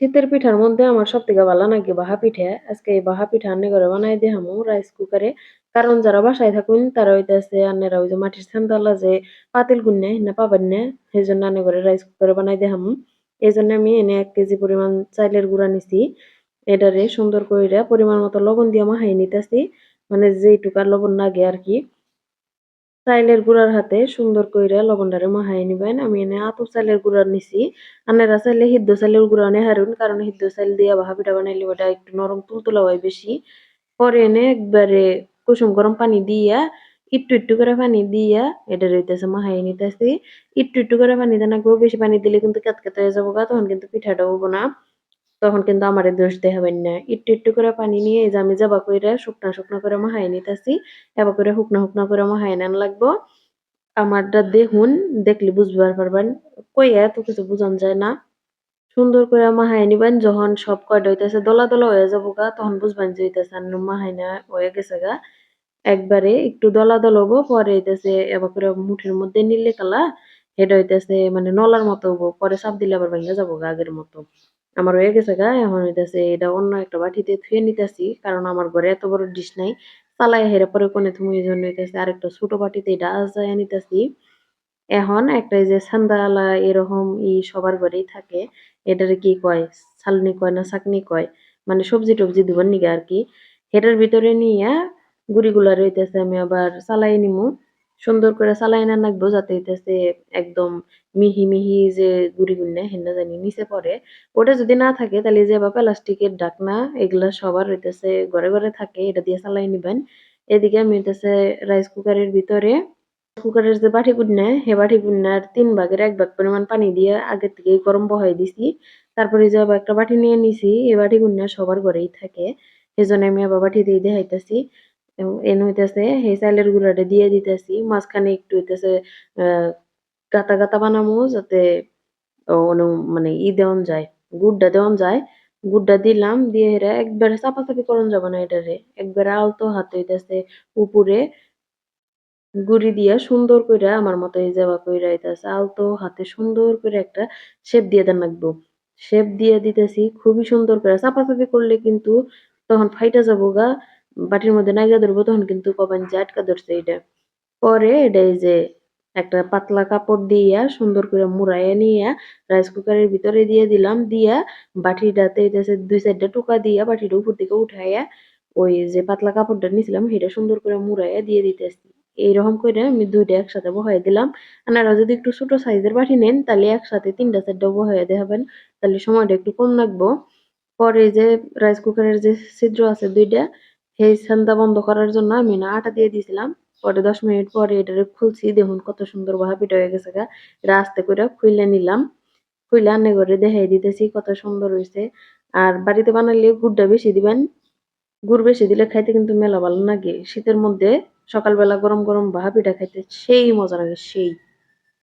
শীতের পিঠার মধ্যে আমার সবথেকে ভালো লাগে বাহা পিঠা। আজকে এই বাহা পিঠা আন্নে ঘরে বানাই দিয়ে হামু রাইস কুকারে। কারণ যারা বাসায় থাকুন, তারা হইতাছে আন্নেরা ওই যে মাটির ছান্দালা যে পাতিল গুন্নে না পাবেন না। সেজন্য আন্নে ঘরে রাইস কুকারে বানাই দেহামু। এই জন্য আমি এনে এক কেজি পরিমাণ চাইলের গুঁড়া নিছি। এটারে সুন্দর কইরা পরিমাণ মতো লবণ দিয়ে মাখাই নিতেছি। মানে যেইটুকা লবণ লাগে আর কি। চাইলের গুঁড়ার হাতে সুন্দর কইরা লবণটারে মাখাই নিবেন। আমি এনে আতপ চাইলের গুঁড়া নিছি। আপনারা চাইলে সিদ্ধ চাইলের গুঁড়া নিয়ে হারুন, কারণ সিদ্ধ চাইল দিয়ে ভাহা পিঠা বানাইলে ওটা একটু নরম তুলতুলা হয় বেশি। পরে এনে একবারে কুসুম গরম পানি দিয়া, একটু একটু করে পানি দিয়া এটা রইতেছে মাখাই নিতেছি। একটু একটু করে পানি দেন বেশি পানি দিলে কিন্তু ক্যাতক্যাত হয়ে যাব গা তখন কিন্তু পিঠাটা হব না। তখন কিন্তু আমারে দোষ দেখাবেন না। একটু একটু করে পানি নিয়ে এই যে আমি জাবা কইরা শুকনা শুকনা করে মাখাই নিতেছি। এবার করে শুকনা শুকনা করে মাখাই নেন লাগবো। আমারটা দেখুন, দেখলে বুঝবার পারবেন। কইয়া এত কিছু বুঝান যায় না। সুন্দর করে মাখাই নিবেন, যখন সব কয়টা হইতেছে দলা দলা হয়ে যাব গা, তখন বুঝবেন যে হইতেছে আর মাখাই না হয়ে গেছে গা। একবারে একটু দলা দল হব, পরে হইতেছে এবার করে মুঠের মধ্যে নিলে কালা এটা হইতেছে মানে নলার মতো হব, পরে চাপ দিলে আবার ভেঙে যাব গা আগের মতো। আমার হয়ে গেছে গা, এখন হইতেছে এটা অন্য একটা বাটিতে ধুয়ে নিতেছি, কারণ আমার ঘরে এত বড় ডিশ নাই। চালাই হেরে পরে কোনে তুমি জন্য হইতেছে। আরেকটা ছোট বাটিতে এটা আজায়া নিতেছি। এখন একটা যে ছান্দালা এরকম ই সবার ঘরেই থাকে, এটার কি কয়? ছালনি কয় না ছাকনি কয়? মানে সবজি টবজি দিবার নিগে আর কি। এটার ভিতরে নিয়ে গুড়িগুলা রইতেছে, আমি আবার চালাই নিমু। সুন্দর করে চালাই না রাখব যাতে হইতেছে, একদম মিহি মিহি যে গুড়ি গুড়িগুলো হেন্না জানি নিচে পড়ে। ওটা যদি না থাকে তাহলে যে বা প্লাস্টিকের ডাকনা, এগুলা সবার হইতেছে, ঘরে ঘরে থাকে, এটা দিয়ে চালাই নিবেন। এদিকে আমি হইতেছে রাইস কুকারের ভিতরে কুকারের যে বাটি গুন্না হে বাটি গুন্নার তিন ভাগের এক ভাগ পরিমাণ পানি দিয়ে আগের থেকে গরম বহাই দিছি। তারপরে যে একটা বাটি নিয়ে নিছি এই বাটি গুন্না সবার ঘরেই থাকে। সেজন্য আমি আবার বাটি দিয়ে দেখাইতেছি। এন হইতেছে, সেই চাইলের গুঁড়াটা দিয়ে দিতেছি, মাঝখানে একটু হইতেছে আহ গাতা গাতা বানামু যাতে মানে ই দেওয়ান যায়, গুড়টা দেওয়ান যায়। গুড়টা দিলাম, দিয়ে এরা একবারে চাপাচাপি করন যাবে না এটারে। একবারে আলতো হাতে হইতেছে উপরে, গুড়ি দিয়া সুন্দর কইরা আমার মতো এই যাবা কইরা হইতেছে, আলতো হাতে সুন্দর করে একটা শেপ দিয়ে দেন লাগবো। শেপ দিয়ে দিতেছি, খুবই সুন্দর করে চাপাচাপি করলে কিন্তু তখন ফাইটা যাব গা। বাটির মধ্যে নাইগা ধরবো, তখন কিন্তু কবেন যে আটকা ধরছে এটা। পরে এটা যে একটা পাতলা কাপড় দিয়া সুন্দর করে মুড়াইয়া নিয়ে রাইস কুকারের ভিতরে দিয়ে দিলাম, দিয়া বাটিটাতে দুই সাইডটা টুকা দিয়া বাটিটা উপর দিকে উঠাইয়া ওই যে পাতলা কাপড়টা নিছিলাম, সেটা সুন্দর করে মুড়াইয়া দিয়ে দিতেছি। এইরকম করে আমি দুইটা একসাথে বহাই দিলাম। আপনারা যদি একটু ছোট সাইজের বাটি নেন, তাহলে একসাথে তিনটা চারটা বহাই দেখাবেন, তাহলে সময়টা একটু কম লাগবো। পরে যে রাইস কুকারের যে ছিদ্র আছে দুইটা সেই ছান্দা বন্ধ করার জন্য আমি না আটা দিয়ে দিয়েছিলাম। পরে দশ মিনিট পরে এটা খুলছি, দেখুন কত সুন্দর ভাবিটা হয়ে গেছে গা। আস্তে করে খুইলে নিলাম। খুইলে আন্নে করে দেখাই দিতেছি কত সুন্দর হয়েছে আর বাড়িতে বানালে গুড়টা বেশি দিবেন। গুড় বেশি দিলে খাইতে কিন্তু মেলা ভালো লাগে। শীতের মধ্যে সকালবেলা গরম গরম ভাহা পিঠা খাইতে সেই মজা লাগে, সেই।